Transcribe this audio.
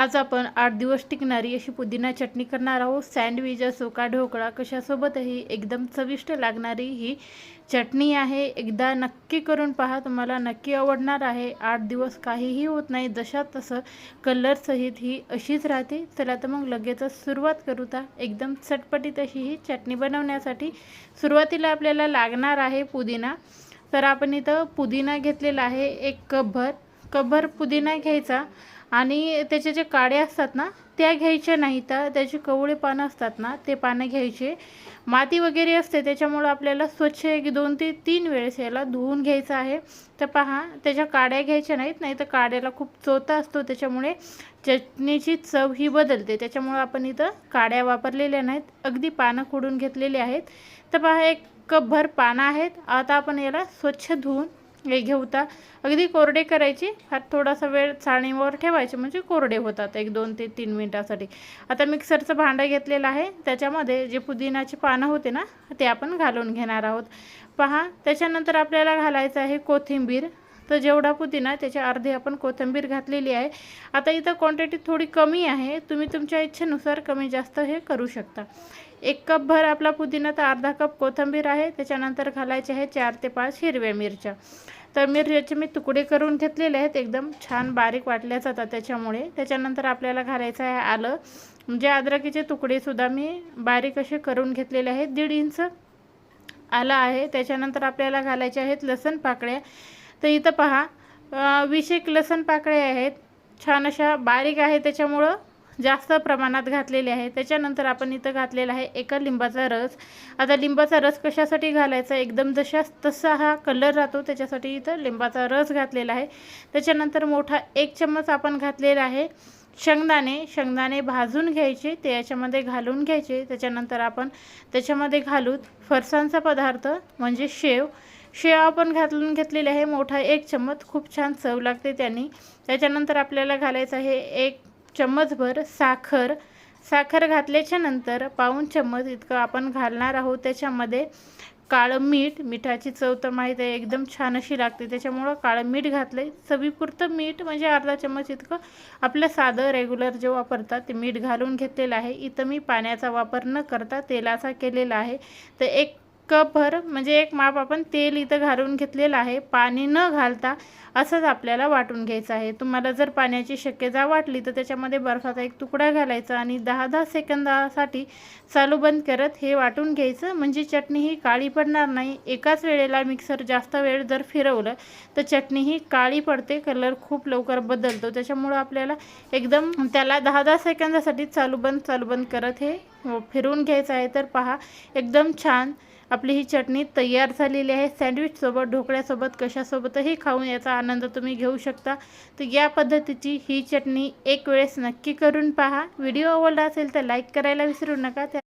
आज आपण आठ दिवस टिकणारी अशी पुदिना चटणी करणार आहोत. सँडविच असो का ढोकळा कशासोबतही एकदम चविष्ट लागणारी ही चटणी आहे. एकदा नक्की करून पहा तुम्हाला नक्की आवडणार आहे. आठ दिवस काहीही होत नाही जशा तसं कलरसहित ही अशीच राहते. चला तर मग लगेचच सुरुवात करू ता. एकदम चटपटीत अशी ही चटणी बनवण्यासाठी सुरुवातीला आपल्याला लागणार आहे पुदिना. तर आपण इथं पुदिना घेतलेला आहे एक कपभर. कपभर पुदिना घ्यायचा आणि त्याचे जे काड्या असतात ना त्या घ्यायच्या नाही तर त्याची कवळे पानं असतात ना ते पानं घ्यायचे. माती वगैरे असते त्याच्यामुळं आपल्याला स्वच्छ एक दोन ते तीन वेळेस याला धुवून घ्यायचं आहे. तर पहा त्याच्या काड्या घ्यायच्या नाहीत नाही तर काड्याला खूप चोथा असतो त्याच्यामुळे चटणीची चव ही बदलते. त्याच्यामुळं आपण इथं काड्या वापरलेल्या नाहीत अगदी पानं खोडून घेतलेली आहेत. तर पहा एक कपभर पानं आहेत. आता आपण याला स्वच्छ धुवून हे घेऊता अगदी कोरडे करायचे. फार थोडासा वेळ चाळणीवर ठेवायचे. म्हणजे कोरडे होतात. एक दोन ते तीन मिनटासाठी. आता मिक्सरचं भांडं घेतलेलं आहे. त्याच्यामध्ये जे पुदिनाची पानं होते ना ते आपण घालून घेणार आहोत. पहा त्याच्यानंतर आपल्याला घालायचं आहे कोथिंबीर. तर जेवढा पुदिना त्याच्या अर्धे आपण कोथिंबीर घातलेली आहे. आता इथं क्वांटिटी थोडी कमी आहे. तुम्ही तुमच्या इच्छेनुसार कमी जास्त हे करू शकता. एक कपभर आपला पुदिना तर अर्धा कप कोथिंबीर आहे. त्याच्यानंतर घालायचे आहे चार ते पाच हिरव्या मिरच्या. तर मिरच्याचे मी तुकडे करून घेतलेले आहेत. एकदम छान बारीक वाटल्या जातात त्याच्यामुळे. त्याच्यानंतर आपल्याला घालायचं आहे आलं. म्हणजे अद्रकीचे तुकडेसुद्धा मी बारीक असे करून घेतलेले आहेत. दीड इंच आलं आहे. त्याच्यानंतर आपल्याला घालायचे आहेत लसण पाकळ्या. तर इथं पहा वीस एक लसण पाकळ्या आहेत. छान अशा बारीक आहे त्याच्यामुळं जास्त प्रमाणात घातलेले आहे त्याच्यानंतर आपण इथं घातलेला आहे एका लिंबाचा रस. आता लिंबाचा रस कशासाठी घालायचा? एकदम जशा तसा हा कलर राहतो त्याच्यासाठी इथं लिंबाचा रस घातलेला आहे. त्याच्यानंतर मोठा एक चम्मच आपण घातलेला आहे शेंगदाणे. शेंगदाणे भाजून घ्यायचे ते याच्यामध्ये घालून घ्यायचे. त्याच्यानंतर आपण त्याच्यामध्ये घालूत फरसांचा पदार्थ म्हणजे शेव. शेवा आपण घालून घेतलेली आहे. मोठा एक चम्मच खूप छान चव लागते त्यांनी. त्याच्यानंतर आपल्याला घालायचं आहे एक चम्मचभर साखर. साखर घातल्याच्या नंतर पाऊन चम्मच इतकं आपण घालणार आहोत. त्याच्यामध्ये काळं मीठ मिठाची चव तर माहीत आहे एकदम छान अशी लागते. त्याच्यामुळं काळं मीठ घातलं आहे चवीपुरतं मीठ म्हणजे अर्धा चम्मच इतकं आपलं साधं रेग्युलर जे वापरतात ते मीठ घालून घेतलेलं आहे. इथं मी पाण्याचा वापर न करता तेलाचा केलेला आहे. तर एक कपभर म्हणजे एक माप आपण तेल इथं घालून घेतलेलं आहे पाणी न घालता असंच आपल्याला वाटून घ्यायचं आहे. तुम्हाला जर पाण्याची शक्यता वाटली तर त्याच्यामध्ये बर्फाचा एक तुकडा घालायचा आणि दहा दहा सेकंदासाठी चालू बंद करत हे वाटून घ्यायचं. म्हणजे चटणी ही काळी पडणार नाही. एकाच वेळेला मिक्सर जास्त वेळ जर फिरवलं तर चटणी ही काळी पडते कलर खूप लवकर बदलतो. त्याच्यामुळं आपल्याला एकदम त्याला दहा दहा सेकंदासाठी चालू बंद चालू बंद करत हे फिरवून घ्यायचं आहे. तर पहा एकदम छान आपली ही चटणी तयार झालेली आहे. सँडविचसोबत ढोकळ्यासोबत कशासोबतही खाऊन याचा आनंद तुम्ही घेऊ शकता. तर या पद्धतीची ही चटणी एक वेळेस नक्की करून पहा. व्हिडिओ आवडला असेल तर लाईक करायला विसरू नका. त्या